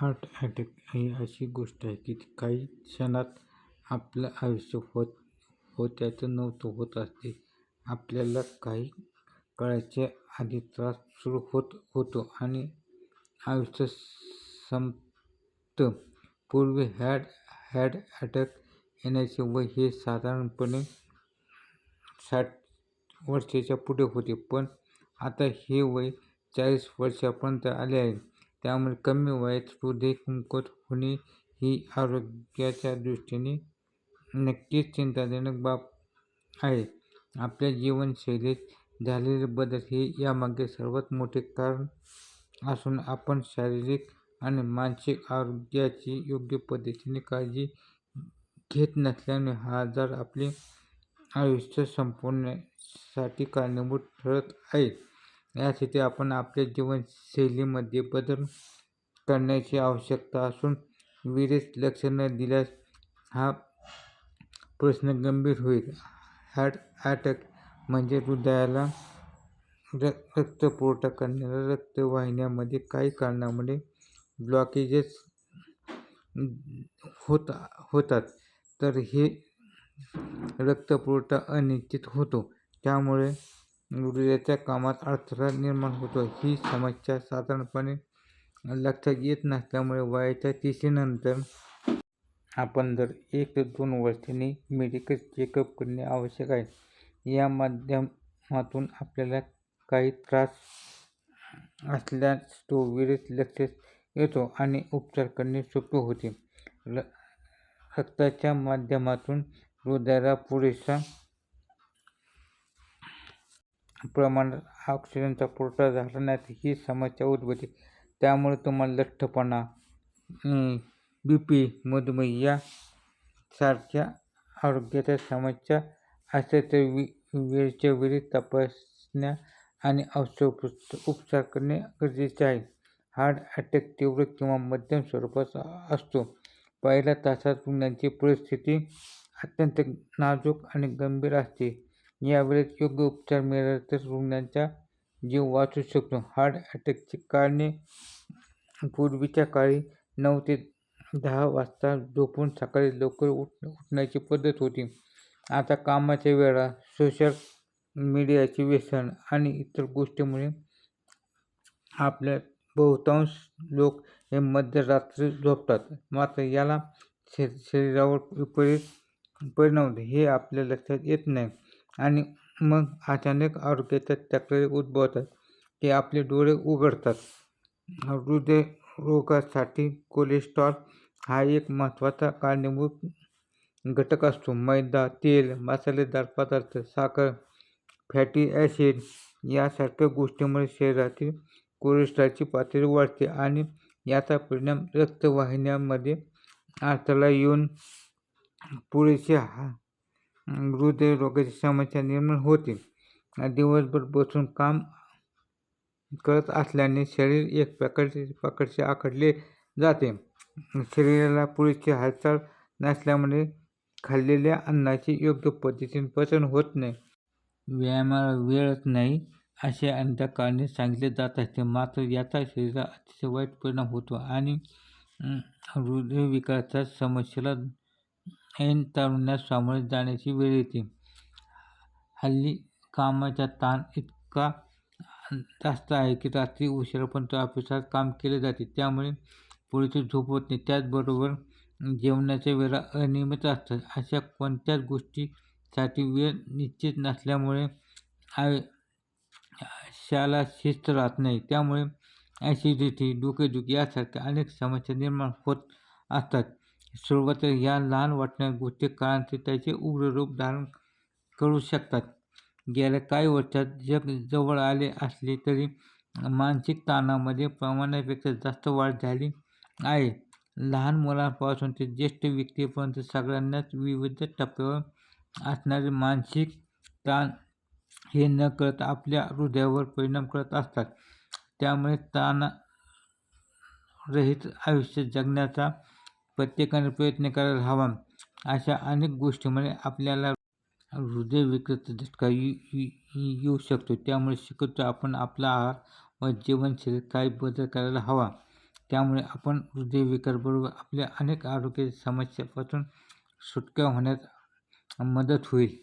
Heart attack ही अशी गोष्ट आहे की काही क्षणात आपलं आयुष्य होत होत्याचं नव्हतं होत असते. आपल्याला काही काळाच्या आधी त्रास सुरू होत होतो आणि आयुष्य संपतं. पूर्वी हॅड हॅड अटॅक येण्याचे वय हे साधारणपणे साठ वर्षाच्या पुढे होते पण आता हे वय चाळीस वर्षापर्यंत आले आहे. त्यामुळे कमी वयात हृदय कमकुवत होणे ही आरोग्याच्या दृष्टीने नक्कीच चिंताजनक बाब आहे. आपल्या जीवनशैलीत झालेले बदल हे यामागे सर्वात मोठे कारण असून आपण शारीरिक आणि मानसिक आरोग्याची योग्य पद्धतीने काळजी घेत नसल्याने हा आजार आपले आयुष्य संपवण्यासाठी कारणीभूत ठरत आहे. यासाठी आपण आपल्या जीवनशैलीमध्ये बदल करण्याची आवश्यकता असून विरेस लक्ष न दिल्यास हा प्रश्न गंभीर होईल. हार्ट अटॅक म्हणजे हृदयाला र रक्तपुरवठा करणाऱ्या रक्तवाहिन्यामध्ये काही कारणामुळे ब्लॉकेजेस होत होतात. तर हे रक्तपुरवठा अनिश्चित होतो. त्यामुळे हृदयाच्या कामात अडथळा निर्माण होतो. ही समस्या साधारणपणे लक्षात येत नसल्यामुळे वयाच्या तिशीनंतर आपण दर एक ते दोन वर्षांनी मेडिकल चेकअप करणे आवश्यक आहे. या माध्यमातून आपल्याला काही त्रास असल्यास तो वेळेत लक्षात येतो आणि उपचार करणे सोपे होते. रक्ताच्या माध्यमातून हृदयाला पुरेशा प्रमाणात ऑक्सिजनचा पुरवठा झाला नाही ही समस्या उद्भवते. त्यामुळे तुम्हाला लठ्ठपणा बी पी मधुमेह यासारख्या आरोग्याच्या समस्या असल्या तर वेळच्या वेळी तपासण्या आणि औषध उपचार करणे गरजेचे आहे. हार्ट अटॅक तीव्र किंवा मध्यम स्वरूपाचा असतो. पहिल्या तासात रुग्णांची परिस्थिती अत्यंत नाजूक आणि गंभीर असते. यावेळेस योग्य उपचार मिळाले तर रुग्णांचा जीव वाचू शकतो. हार्ट अटॅकची कारणे पूर्वीच्या काळी नऊ ते दहा वाजता झोपून सकाळी लवकर उठ उठण्याची पद्धत होती. आता कामाच्या वेळा सोशल मीडियाचे व्यसन आणि इतर गोष्टीमुळे आपल्या बहुतांश लोक हे मध्यरात्री झोपतात. मात्र याला शरीरावर विपरीत परिणाम होते. हे आपल्या लक्षात येत नाही. आणि मग अचानक आरोग्याच्या तक्रारी उद्भवतात ते आपले डोळे उघडतात. हृदयरोगासाठी कोलेस्ट्रॉल हा एक महत्त्वाचा कारणीभूत घटक असतो. मैदा तेल मसालेदार पदार्थ साखर फॅटी ॲसिड यासारख्या गोष्टीमुळे शरीरातील कोलेस्ट्रॉलची पातळी वाढते आणि याचा परिणाम रक्तवाहिन्यांमध्ये अडथळा येऊन पुरेसे हा हृदयरोगाची समस्या निर्माण होते. दिवसभर बसून काम करत असल्याने शरीर एक प्रकारचे प्रकारचे आखडले जाते. शरीराला पुरेशी हालचाल नसल्यामुळे खाल्लेल्या अन्नाचे योग्य पद्धतीने पचन होत नाही. व्यायामाला वेळच नाही असे अनेक कारणे सांगितले जात असते. मात्र याचा शरीराला अतिशय वाईट परिणाम होतो आणि हृदयविकाराच्या समस्येला ऐन तारुण्यात सामोरे जाण्याची वेळ येते. हल्ली कामाचा ताण इतका जास्त आहे की रात्री उशिरापर्यंत ऑफिसात काम केले जाते. त्यामुळे पुरेशी झोप होत नाही. त्याचबरोबर जेवणाच्या वेळा अनियमित असतात. अशा कोणत्याच गोष्टीसाठी वेळ निश्चित नसल्यामुळे आयुष्याला शिस्त राहत नाही. त्यामुळे ॲसिडिटी डोकेदुखी यासारख्या अनेक समस्या निर्माण होत असतात. सुरुवात या लहान वाटण्या गोष्टी काळांचे त्याचे उग्र रूप धारण करू शकतात. गेल्या काही वर्षात जग जवळ आले असले तरी मानसिक ताणामध्ये प्रमाणापेक्षा जास्त वाढ झाली आहे. लहान मुलांपासून ते ज्येष्ठ व्यक्तीपर्यंत सगळ्यांनाच विविध टप्प्यावर असणारे मानसिक ताण हे न करत आपल्या हृदयावर परिणाम करत असतात. त्यामुळे ताणरहित आयुष्य जगण्याचा प्रत्येकाने प्रयत्न करायला हवा. अशा अनेक गोष्टीमुळे आपल्याला हृदयविकाराचा झटका येऊ शकतो. त्यामुळे शिकतो आपण आपला आहार व जीवनशैलीत काही बदल करायला हवा. त्यामुळे आपण हृदयविकाराबरोबर आपल्या अनेक आरोग्य समस्यापासून सुटका होण्यात मदत होईल.